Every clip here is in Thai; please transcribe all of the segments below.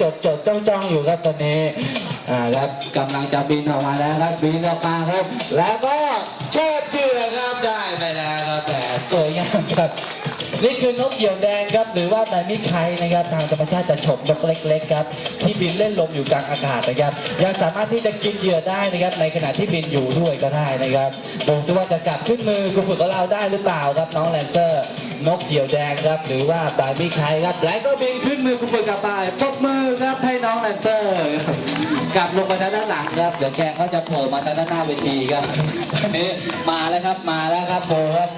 จดจดจ้องจ้องอยู่ครับตอนนี้อ่าครับกำลังจะบินออกมาแล้วครับบินออกมาครับ แล้วก็เชิดเชือครับได้ไปแล้วครับแต่สวยงามครับนี่คือนกเหยี่ยวแดงครับ หรือว่าไดมิไคนะครับทางธรรมชาติจะฉกนกเล็กๆครับที่บินเล่นลมอยู่กลางอากาศนะครับยังสามารถที่จะกินเหยื่อได้นะครับ ในขณะที่บินอยู่ด้วยก็ได้นะครับดูซิว่าจะกลับขึ้นมือคุณฝึกของเราได้หรือเปล่าครับน้องแลนเซอร์ นกเหี่ยวแดงครับ หรือว่าไดมิไคครับแล้วก็บินขึ้นมือคุณฝึกกลับไปปรบมือครับให้น้องแลนเซอร์กลับลงมาด้านหลังครับเดี๋ยวแกเขาจะโผล่มาด้านหน้าเวทีครับนนี้มาแล้วครับมาแล้วครับโผล่ครับ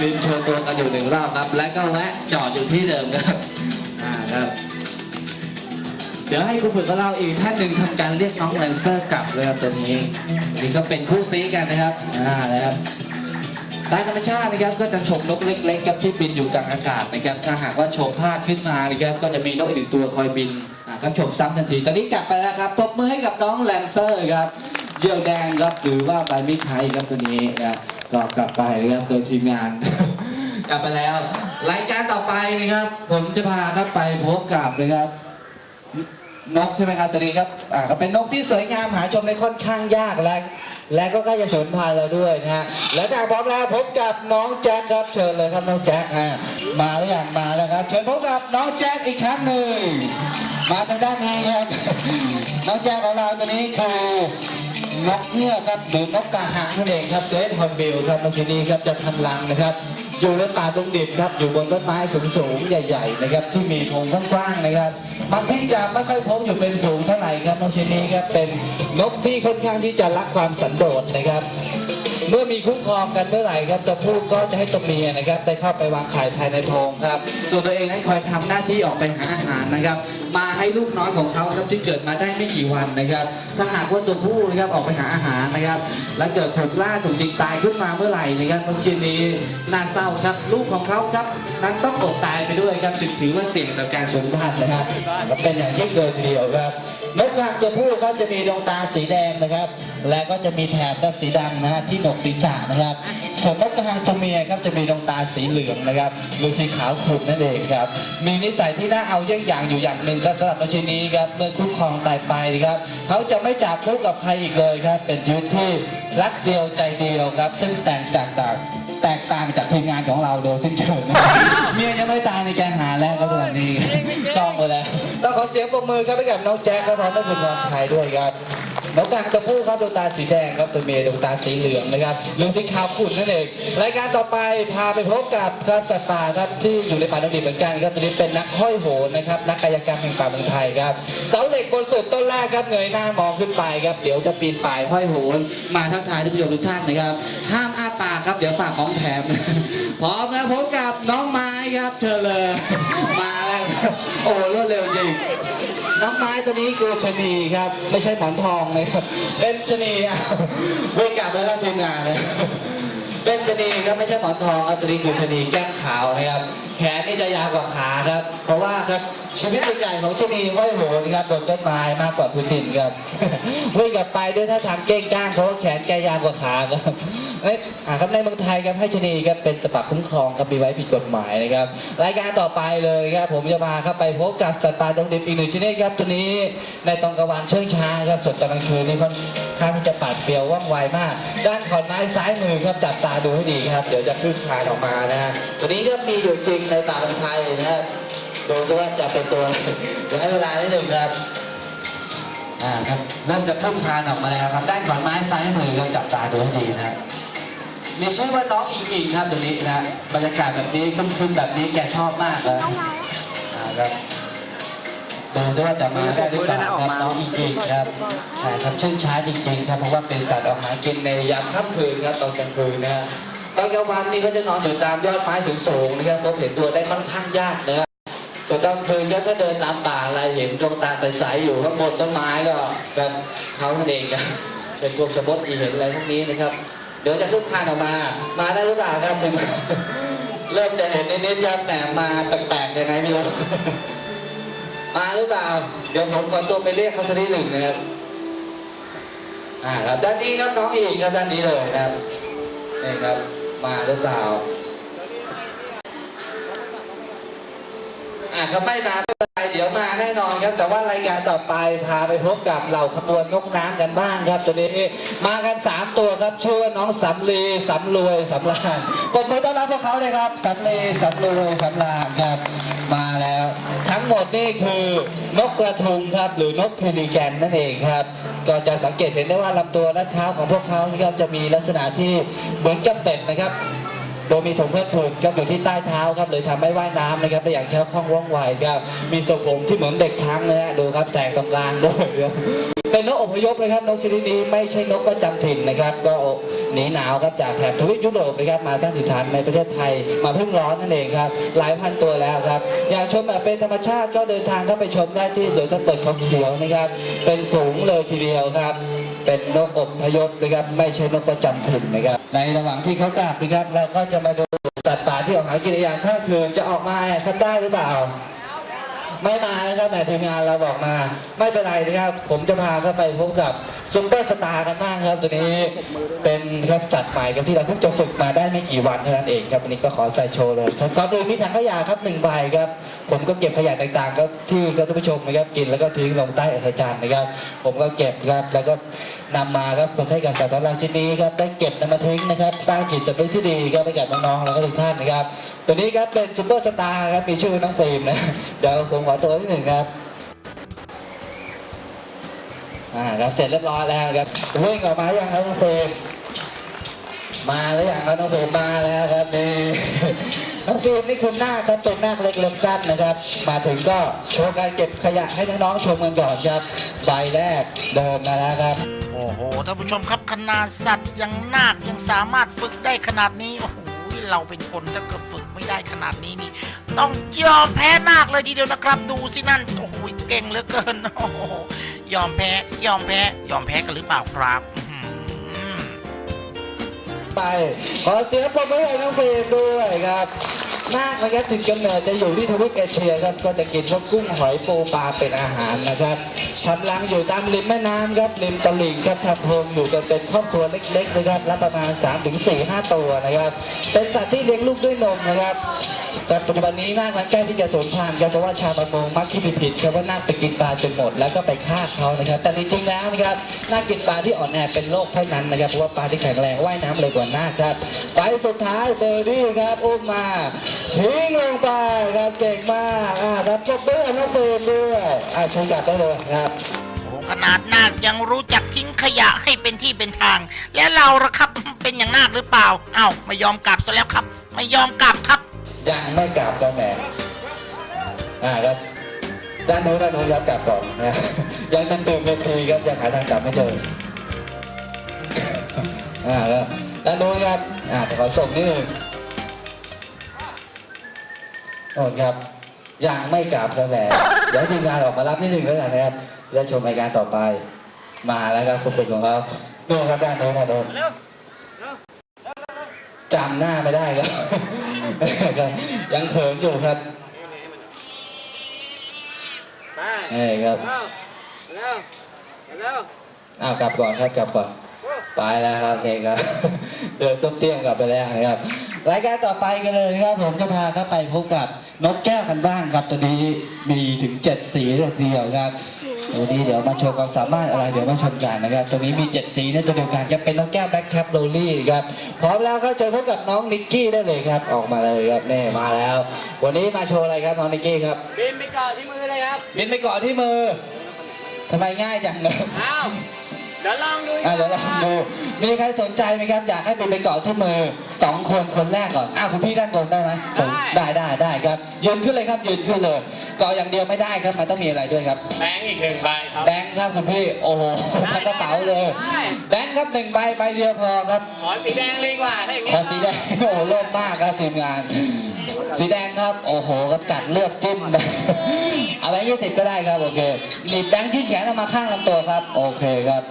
บินโชว์ตัวกันอยู่หนึ่งรอบครับ แล้วก็แวะจอดอยู่ที่เดิมครับอ่าครับเดี๋ยวให้ครูฝึกของเราอีกท่านหนึ่งทำการเรียกน้องแลนเซอร์กลับเลยครับตัวนี้นี่ก็เป็นคู่ซีกันนะครับอ่านะครับ ตามธรรมชาตินะครับก็จะฉกนกเล็กๆครับที่บินอยู่กลางอากาศนะครับถ้าหากว่าฉกพลาดขึ้นมานะครับก็จะมีนกอีกหนึ่งตัวคอยบินอ่าก็ฉกซ้ำทันทีตอนนี้กลับไปแล้วครับปรบมือให้กับน้องแลนเซอร์ครับเยี่ยวแดงครับหรือว่าใบมิไทยครับตัวนี้นะก็กลับไปนะครับโดยทีมงานกลับไปแล้วรายการต่อไปนะครับ ผมจะพาครับไปพบกับนะครับนกใช่ไหมครับตัวนี้ครับอ่าก็เป็นนกที่สวยงามหาชมได้ค่อนข้างยากและ และก็ใกล้จะสูญพันธุ์แล้วด้วยนะฮะและจากพร้อมแล้วพบกับน้องแจ็คครับเชิญเลยครับน้องแจ็คฮะมาหรือยังมาแล้วครับ เชิญพบกับน้องแจ็คอีกครั้งหนึ่งมาทางด้านนี้ครับ น้องแจ็คของเราตัวนี้คือนกเงือกครับหรือนกกระหังนั่นเองครับเจสฮอนบิลครับนกที่นี้ครับจะทำรังนะครับ อยู่ในป่าดงดิบครับ อยู่บนต้นไม้สูงๆ ใหญ่ ๆ นะครับ ที่มีพงกว้างๆ นะครับบางที่จะไม่ค่อยพบอยู่เป็นฝูงเท่าไหร่ครับนกชนิดนี้ครับ เป็นนกที่ค่อนข้างที่จะรักความสันโดษนะครับ เมื่อมีคุ้มครองกันเมื่อไหร่ครับตัวผู้ก็จะให้ตัวเมียนะครับ ได้เข้าไปวางไข่ภายในโพรงครับ ส่วนตัวเองนั้นคอยทำหน้าที่ออกไปหาอาหารนะครับ มาให้ลูกน้อยของเขาครับที่เกิดมาได้ไม่กี่วันนะครับ ถ้าหากว่าตัวผู้นะครับออกไปหาอาหารนะครับ แล้วเกิดถูกล่าถูกยิงตายขึ้นมาเมื่อไหร่นะครับนกชนิดนี้น่าเศร้าครับลูกของเขาครับนั้นต้องอดตายไปด้วยครับจึงถือว่าเสี่ยงต่อการสูญพันธุ์นะครับเป็นอย่างยิ่เลยทีเดียวครับนกกางตัวผู้ก็จะมีดวงตาสีแดงนะครับ และก็จะมีแถบก็สีดำนะฮะที่หนกศีรษะนะครับส่วนนกกระหังตัวเมียครับจะมีดวงตาสีเหลืองนะครับหรือสีขาวขุ่นนั่นเองครับ มีนิสัยที่น่าเอาเยี่ยงอย่างอยู่อย่างหนึ่งครับสำหรับนกชนิดนี้ครับเมื่อคุ้มครองตายไปครับเขาจะไม่จับคู่กับใครอีกเลยครับ เป็นชีวิตที่รักเดียวใจเดียวครับ ซึ่งแตกจากต่างแตกต่างจากทีมงานของเราโดยสิ้นเชิงนะเมียยังไม่ตายในแกหาแล้วครับตอนนี้จองไปแล้วต้องขอเสียงปรบมือครับให้กับน้องแจ็คครับพร้อมด้วยคุณพรชัยด้วยครับ นกกางตัวผู้ครับดวงตาสีแดงครับตัวเมียดวงตาสีเหลืองนะครับเหลืองสีขาวขุ่นนั่นเองรายการต่อไปพาไปพบกับครับสัตว์ป่าครับที่อยู่ในป่าดงดิบเหมือนกันครับตัวนี้เป็นนักห้อยโหนนะครับนักกายกรรมแห่งป่าเมืองไทยครับเสาเหล็กบนสุดต้นแรกครับเงยหน้ามองขึ้นไปครับเดี๋ยวจะปีนป่ายห้อยโหนมาทักทายท่านผู้ชมทุกท่านนะครับห้ามอ้าปากครับเดี๋ยวฝากของแถมพร้อมแล้วพบกับน้องไม้ครับเชิญเลยมาแล้วโอ้รวดเร็วจริง น้องไม้ตัวนี้คือชะนีครับ ไม่ใช่หมอนทองนะครับ เป็นชะนีอะวิ่งกลับแล้วทีมงานเลยเป็นชะนีครับไม่ใช่หมอนทองครับตัวนี้คือชะนีแก้มขาวนะครับ แขนนี่จะยาวกว่าขาครับ เพราะว่าครับชีวิตใหญ่ของชะนีห้อยโหนครับบนต้นไม้มากกว่าพื้นดินครับวิ่งกลับไปด้วยท่าทางเก้งก้างเพราะว่าแขนแกยาวกว่าขาครับ ในอ่าครับในเมืองไทยครับให้ชนีครับเป็นสปักคุ้มครองครับมีไว้ผิดกฎหมายนะครับรายการต่อไปเลยครับผมจะมาครับไปพบกับสัตว์ป่าดงดิบอีกหนึ่งชนิดครับตัวนี้ในตอนกลางวันเชิงช้าครับส่วนตอนกลางคืนนี่ค่อนข้างที่จะปัดเปรียวว่องไวมาก ด้านขอนไม้ซ้ายมือครับจับตาดูให้ดีครับ เดี๋ยวจะขึ้นคานออกมานะฮะตัวนี้ก็มีอยู่จริงในป่าเมืองไทยนะครับดูซิว่าจะเป็นตัวอะให้เวลานิดหนึ่งครับอ่าครับเริ่มจะขึ้นคานออกมาแล้วครับด้านขอนไม้ซ้ายมือครับจับตาดูให้ดีนะครับ มีชื่อว่าน้องอิงอิงครับเดี๋ยวนี้นะบรรยากาศแบบนี้ครึมๆแบบนี้แกชอบมากเลยอ่าครับดูซิว่าจะมาได้หรือเปล่าครับน้องอิงอิงครับใช่ครับชื่นช้าจริงๆครับเพราะว่าเป็นสัตว์ออกหากินในยามค่ำคืนครับตอนกลางคืนนะฮะตอนกลางวันนี่เขาจะนอนอยู่ตามยอดไม้สูงๆนะครับพบเห็นตัวได้ค่อนข้างยากนะครับส่วนกลางคืนก็ถ้าเดินตามป่าอะไรเห็นดวงตาใสๆอยู่ข้างบนต้นไม้ก็แบบเขาเองครับเป็นพวกสมมติอีเห็นอะไรพวกนี้นะครับ ดี๋ยวจะขึ้นคานออกมา มาได้หรือเปล่าครับถึงเริ่มจะเห็นนิดๆครับแต่มาแปลกๆยังไงไม่รู้มาหรือเปล่า เดี๋ยวผมขอตัวไปเรียกเขาสักนิดหนึ่งนะครับอ่าครับด้านนี้ครับน้องอีกครับด้านนี้เลยครับนี่ครับ มาหรือเปล่าอ่าครับไม่มา เป็นไรเดี๋ยวมาแน่นอนครับ แต่ว่ารายการต่อไปพาไปพบกับเหล่าขบวนนกน้ำกันบ้างครับ ตัวนี้มากัน 3 ตัวครับชื่อว่าน้องสำลีสำรวยสำรานปรบมือต้อนรับพวกเขาเลยครับสำลีสำรวยสำรานครับมาแล้ว ทั้งหมดนี่คือนกกระทุงครับ หรือนกเพลิแกนนั่นเองครับ ก็จะสังเกตเห็นได้ว่าลำตัวและเท้าของพวกเขานี่ครับจะมีลักษณะที่เหมือนกับเป็ดนะครับ โดยมีถุงเพื่อถูกครับอยู่ที่ใต้เท้าครับเลยทำให้ว่ายน้ำนะครับได้อย่างแคล่วคล่องว่องไวครับมีทรงผมที่เหมือนเด็กช้างนะฮะดูครับแสงตรงกลางด้วยเป็นนกอพยพนะครับนกชนิดนี้ไม่ใช่นกประจำถิ่นนะครับ ก็หนีหนาวครับจากแถบทวีปยุโรปนะครับมาสร้างถิ่นฐานในประเทศไทยมาเพิ่งร้อนนั่นเองครับหลายพันตัวแล้วครับ อยากชมแบบเป็นธรรมชาติก็เดินทางเข้าไปชมได้ที่สวนสัตว์เปิดเขาเขียวนะครับ เป็นฝูงเลยทีเดียวครับ เป็นนกอบพยพนะครับไม่ใช่นกประจำถิ่นนะครับ ในระหว่างที่เขากลับนะครับเราก็จะมาดูสัตว์ป่าที่ออกหากินในยามค่ำคืนจะออกมาครับได้หรือเปล่า ไม่มานะครับแต่ทีมงานเราบอกมา ไม่เป็นไรนะครับ ผมจะพาเข้าไปพบกับ ซุปเปอร์สตาร์กันบ้างครับตัวนี้เป็นครับสัตว์ใหม่ครับที่เราเพิ่งจะฝึกมาได้ไม่กี่วันเท่านั้นเองครับวันนี้ก็ขอใส่โชว์เลยครับก่อนอื่นมีถังขยะครับหนึ่งใบครับผมก็เก็บขยะต่างๆครับที่ท่านผู้ชมนะครับกินแล้วก็ทิ้งลงใต้อัศจรรย์นะครับ ผมก็เก็บครับแล้วก็นำมาครับฝึกให้กับสัตว์เราชิ้นนี้ครับได้เก็บนำมาทิ้งนะครับ สร้างจิตสำนึกที่ดีครับให้กับน้องๆแล้วก็ทุกท่านนะครับ ตัวนี้ครับเป็นซุปเปอร์สตาร์ครับมีชื่อน้องฟิล์มนะเดี๋ยวผมขอตัวนิดหนึ่งครับ อ่าครับเสร็จเรียบร้อยแล้วครับวิ่งออกมาอย่างน้องเฟรมมาหรือยังครับน้องเฟรมมาแล้วครับนี่น้องเฟรมนี่คือหน้าคครับเป็นหน้าเล็กเล็กสั้นนะครับ มาถึงก็โชว์การเก็บขยะให้น้องๆชมกันก่อนครับใบแรกเดินมาแล้วครับโอ้โหท่านผู้ชมครับขนาดสัตว์ยังนาคยังสามารถฝึกได้ขนาดนี้โอ้โหเราเป็นคนถ้าเกิดฝึกไม่ได้ขนาดนี้นี่ ต้องยอมแพ้นาคเลยทีเดียวนะครับ ดูสินั่นโอ้โหเก่งเหลือเกินโอ้โห ยอมแพ้ ยอมแพ้ ยอมแพ้กันหรือเปล่าครับอื้อหือไป ขอเสียงปรบมือให้น้องเฟรมด้วยครับนาคนะครับถึงกำเนิดจะอยู่ที่ทวีปเอเชียครับก็จะกินพวกกุ้งหอยปูปลาเป็นอาหารนะครับทำรังอยู่ตามริมแม่น้ำครับริมตลิ่งครับทำโพรงอยู่กันเป็นครอบครัวเล็กๆนะครับและประมาณ3-4 5 ตัวนะครับ เป็นสัตว์ที่เลี้ยงลูกด้วยนมนะครับ แต่ปัจจุบันนี้นาคนั้นใกล้ที่จะสูญพันธุ์ครับเพราะว่าชาวประมงมักคิดผิดๆครับว่านาคไปกินปลาจนหมด แล้วก็ไปฆ่าเขานะครับ แต่จริงๆแล้วนะครับนาคกินปลาที่อ่อนแอเป็นโรคเท่านั้นนะครับเพราะว่าปลาที่แข็งแรงว่ายน้ำเร็วกว่านาคครับไปสุดท้ายเบอร์ดี้ครับอุ้มมาทิ้งลงไปครับเก่งมากอ่าครับปรบมือให้น้องเฟรมด้วยอ่าชมกลับได้เลยครับ โอ้ขนาดนาคยังรู้จักทิ้งขยะให้เป็นที่เป็นทาง แล้วเราละครับ เป็นอย่างนาคหรือเปล่า เอ้าไม่ยอมกลับซะแล้วครับ ไม่ยอมกลับครับ ยังไม่กลับกันแหมอ่าครับด้านโน้นด้านโน้นครับกลับก่อนนะยังตื่นตื่นเวทีครับยังหาทางกลับไม่เจออ่าแล้วด้านโน้นครับอ่าแต่ขอส่งนิดนึงโอ้ครับยังไม่กลับครับแหมเดี๋ยวทีมงานออกมารับนิดนึงแล้วกันนะครับแล้วชมรายการต่อไป มาแล้วครับคุณฝึกของเขาโน่นครับด้านโน้นด้านโน้นจำหน้าไม่ได้ครับครับ ยังเขินอยู่ครับไปเอ้ยครับเร็วเร็วเร็วอ้าวกลับก่อนครับกลับก่อนไปแล้วครับเองครับเดินต้มเตี้ยงกลับไปแล้วนะครับ รายการต่อไปกันเลยนะครับผมจะพาเข้าไปพบกับนกแก้วกันบ้างครับตัวนี้มีถึงเจ็ดสีเลยทีเดียวครับตั วนี้เดี๋ยวมาโชว์ความสามารถอะไรเดี๋ยวมาชมกันนะครับตัวนี้มีเจ็ดสีในตัวเดียวกันจะเป็นนกแก้วแบ็คแคปโรลลี่ครับ พร้อมแล้วก็เจอพบกับน้องนิกกี้ได้เลยครับ ออกมาเลยครับนี่มาแล้ว วันนี้มาโชว์อะไรครับน้องนิกกี้ครับบินไปเกาะที่มือเลยครับบินไปเกาะที่มือทำไมง่ายจังเลยอ้าวเดี๋ยวลองดูอะเดี๋ยวเราดูมีใครสนใจไหมครับ อยากให้บินไปเกาะที่มือสองคนคนแรกก่อนอ้าวคุณพี่ด้านบนได้ไหมสนได้ได้ได้ครับยืนขึ้นเลยครับยืนขึ้นเลย เกาะอย่างเดียวไม่ได้ครับ มันต้องมีอะไรด้วยครับ แบงค์อีกหนึ่งใบครับ แบงค์ครับคุณพี่ โอ้โหทั้งกระเป๋าเลย ได้ แบงค์ครับหนึ่งใบใบเดียวพอครับ ขอสีแดงเลยดีกว่าถ้าอย่างขงี้อสีแดง โอ้โหโล่งมากครับทีมงาน สีแดงครับ โอ้โหครับจัดเลือกจิ้มไปเอาแบงค์ยี่สิบก็ได้ครับโอเคหนีบแบงค์ที่แขนเอามาข้างลำตัวครับ โอเคครับ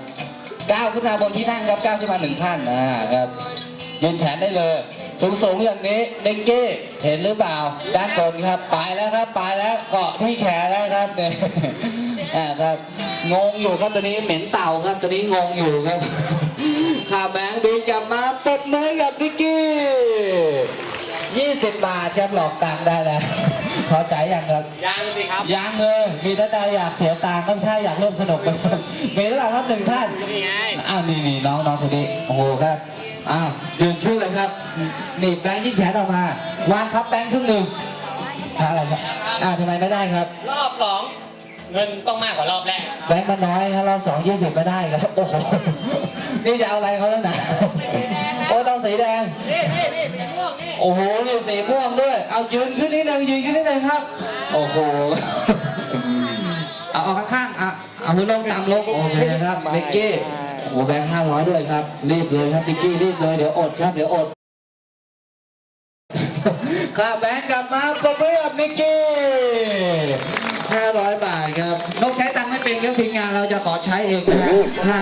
ก้าวขึ้นมาบนที่นั่งครับก้าวขึ้นมาหนึ่งขั้นอ่าครับยืนแขนได้เลย สูงสูงๆอย่างนี้เด็กเก้เห็นหรือเปล่า ด้านบนครับ ไปแล้วครับ ไปแล้วเกาะที่แขนแล้วครับเนี่ยอ่าครับ งงอยู่ครับตัวนี้เหม็นเต่าครับตัวนี้งงอยู่ครับข่าวแบงค์บินกลับมาปรบมือกับนิกกี้20บาทครับหลอกตังค์ได้แล้วพอใจยังครับยังสิครับยังเลยมีท่านใดอยากเสียตังค์ก็ใช่อยากร่วมสนุกไหมครับมีหรือเปล่าครับหนึ่งท่านนี่ไงอ้าวนี่นี่น้องน้องคนนี้โอ้โหครับ อ้าวยืนขึ้นเลยครับหนีบแบงค์ยื่นแขนออกมาวางพับแบงค์ครึ่งหนึ่งอะไรครับอ้าวทำไมไม่ได้ครับ รอบสองเงินต้องมากกว่ารอบแรกแบงค์มันน้อยครับรอบสองยี่สิบไม่ได้ครับโอ้โหนี่จะเอาอะไรเขาแล้วนะโอ้ต้องสีแดงโอ้โหนี่สีม่วงด้วย เอายืนขึ้นนิดนึงยืนขึ้นนิดนึงครับ โอ้โหเอาเอาข้างๆอะเอามือลงต่ำลงโอเคครับนิกกี้ โอ้แบงค์ห้าร้อยด้วยครับ รีบเลยครับนิกกี้รีบเลย เดี๋ยวอดครับ เดี๋ยวอดค่าแบงค์กลับมาปรบมือกับนิกกี้500บาทครับนกใช้ตังค์ไม่เป็นครับทีมงานเราจะขอใช้เองนะฮะ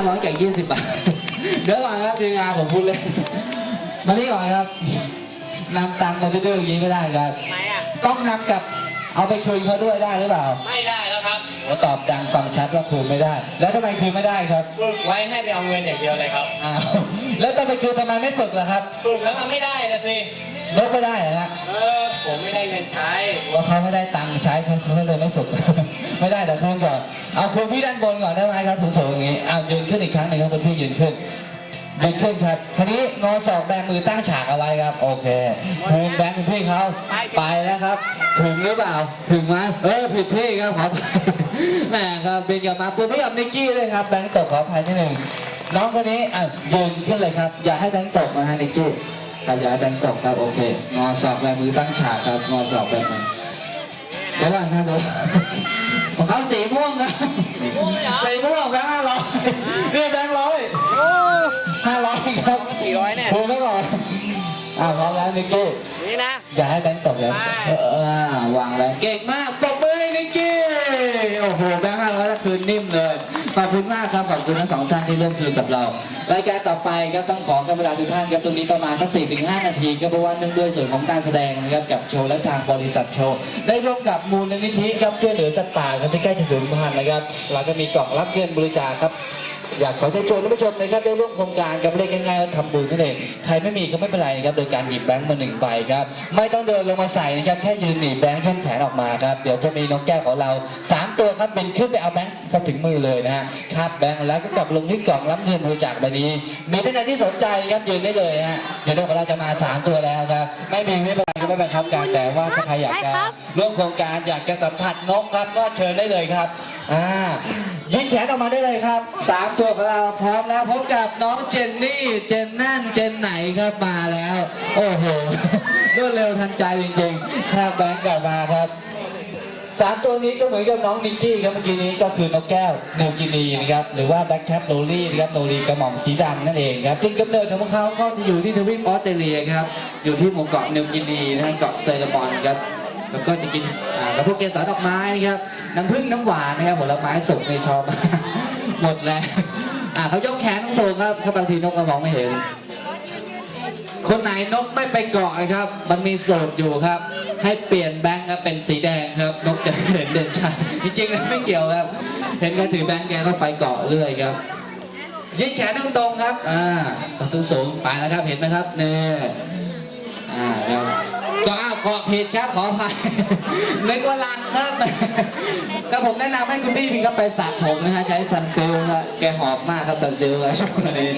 500กับ20บาท เดี๋ยวก่อนครับทีมงานผมพูดเล่นมานี่ก่อนครับนำตังค์มาดื้อๆอย่างนี้ไม่ได้ครับทำไมอะต้องนำกลับเอาไปคืนเขาด้วยได้หรือเปล่า ไม่ได้แล้วครับ ผมตอบดังฟังชัดว่าคืนไม่ได้ แล้วทำไมคืนไม่ได้ครับ ฝึกไว้ให้ไปเอาเงินอย่างเดียวเลยครับ อ้าว แล้วทำไมคืนทำไมไม่ฝึกล่ะครับฝึกแล้วมันไม่ได้นะสิ ลดไม่ได้เหรอฮะเออ ผมไม่ได้เงินใช้ ว่าเขาไม่ได้ตังค์ใช้เขาเขาเลยไม่ฝึก ไม่ได้แต่คืนก่อน เอาคืนพี่ด้านบนก่อนได้ไหมครับสูงๆอย่างนี้เอายืนขึ้นอีกครั้งหนึ่งครับคุณพี่ยืนขึ้น ยืนขึ้นครับคราวนี้งอศอกแบมือตั้งฉากเอาไว้ครับ โอเคคืนแบงค์คุณพี่เขาไปแล้วครับ ถึงหรือเปล่า ถึงไหมเออผิดที่ครับขออภัยแหมครับบินกลับมาปุ๊บพี่กับนิกกี้เลยครับแบงค์ตกขออภัยนิดหนึ่งน้องคนนี้อะยืนขึ้นเลยครับ อย่าให้แบงค์ตกนะฮะนิกกี้ครับอย่าให้แบงค์ตกครับโอเค งอศอกแบมือตั้งฉากครับงอศอกแบมือเดี๋ยวก่อนครับเดี๋ยวของเขาสีม่วงนะสีม่วงแบงค์ห้าร้อยนี่แบงค์ร้อยห้าร้อยครับ สี่ร้อยเนี่ยถูกไหมก่อนอ่าพร้อมแล้วนิกกี้นี่นะอย่าให้แบงค์ตกเลยไปเอออ่าวางแล้วเก่งมากปรบมือให้นิกกี้โอ้โหแบงค์ห้าร้อยแล้วคืนนิ่มเลยขอบคุณมากครับขอบคุณทั้งสองท่านที่ร่วมคืนกับเรารายการต่อไปครับต้องขอกำลังทุกท่านครับตรงนี้ประมาณสักสี่ถึงห้านาทีครับเพราะว่าเนื่องด้วยส่วนของการแสดงนะครับกับโชว์และทางบริษัทโชว์ได้ร่วมกับมูลนิธิครับช่วยเหลือสัตว์ป่าครับที่ใกล้จะสูญพันธุ์นะครับเราก็มีกล่องรับเงินบริจาคครับ อยากขอเชิญชวนท่านผู้ชมนะครับได้ร่วมโครงการกับเล็กง่ายๆว่าทำบุญนั่นเองใครไม่มีก็ไม่เป็นไรนะครับโดยการหยิบแบงค์มาหนึ่งใบครับไม่ต้องเดินลงมาใส่นะครับแค่ยืนหนีบแบงค์ยื่นแขนออกมาครับเดี๋ยวจะมีน้องแก้วของเราสามตัวครับเป็นขึ้นไปเอาแบงค์เข้าถึงมือเลยนะฮะคาบแบงค์แล้วก็กลับลงที่กล่องรับเงินบริจาคใบนี้ มีท่านใดที่สนใจครับยืนได้เลยฮะเดี๋ยวนกของเราจะมาสามตัวแล้วครับไม่มีไม่เป็นไรก็ไม่เป็นครับการแต่ว่าถ้าใครอยากจะร่วมโครงการอยากจะสัมผัสนกครับก็เชิญได้เลยครับ อ่ายิงแขนออกมาได้เลยครับสามตัวของเราพร้อมแล้วพบกับน้องเจนนี่ เจนนั่น เจนไหนครับมาแล้ว โอ้โหรวดเร็วทันใจจริงๆแค่แบงค์กลับมาครับสามตัวนี้ก็เหมือนกับน้องนิกกี้ครับเมื่อกี้นี้ก็คือนกแก้วนิวกินีนะครับหรือว่าแบ็คแคปโรลี่นะครับโนรีกระหม่อมสีดำนั่นเองครับจริงกำเนิดของพวกเขาก็จะอยู่ที่ทวีปออสเตรเลียครับอยู่ที่หมู่เกาะนิวกินีนะฮะเกาะเซเลมอนครับ แล้วก็จะกินกับพวกเกสรดอกไม้นะครับน้ำผึ้งน้ำหวานนะครับผลไม้สุกในชอบหมดแล้วเขายกแขนสูงครับถ้าบางทีนกก็มองไม่เห็น คนไหนนกไม่ไปเกาะนะครับ มันมีสูตรอยู่ครับ ให้เปลี่ยนแบงค์ครับเป็นสีแดงครับ นกจะเห็นเด่นชัดจริงๆไม่เกี่ยวครับ เห็นแกถือแบงค์แกก็ไปเกาะเรื่อยครับยืดแขนตรงๆครับ อ่าสูงสูงไปแล้วครับ เห็นไหมครับเนี่ยอ่าครับ ก็อ้าวขอผิดครับขออภัยนึกว่าลังครับก็ผมแนะนำให้คุณพี่พี่ครับไปสระผมนะฮะใช้ซันซิลครับแกหอมมากครับซันซิลครับช่วงนี้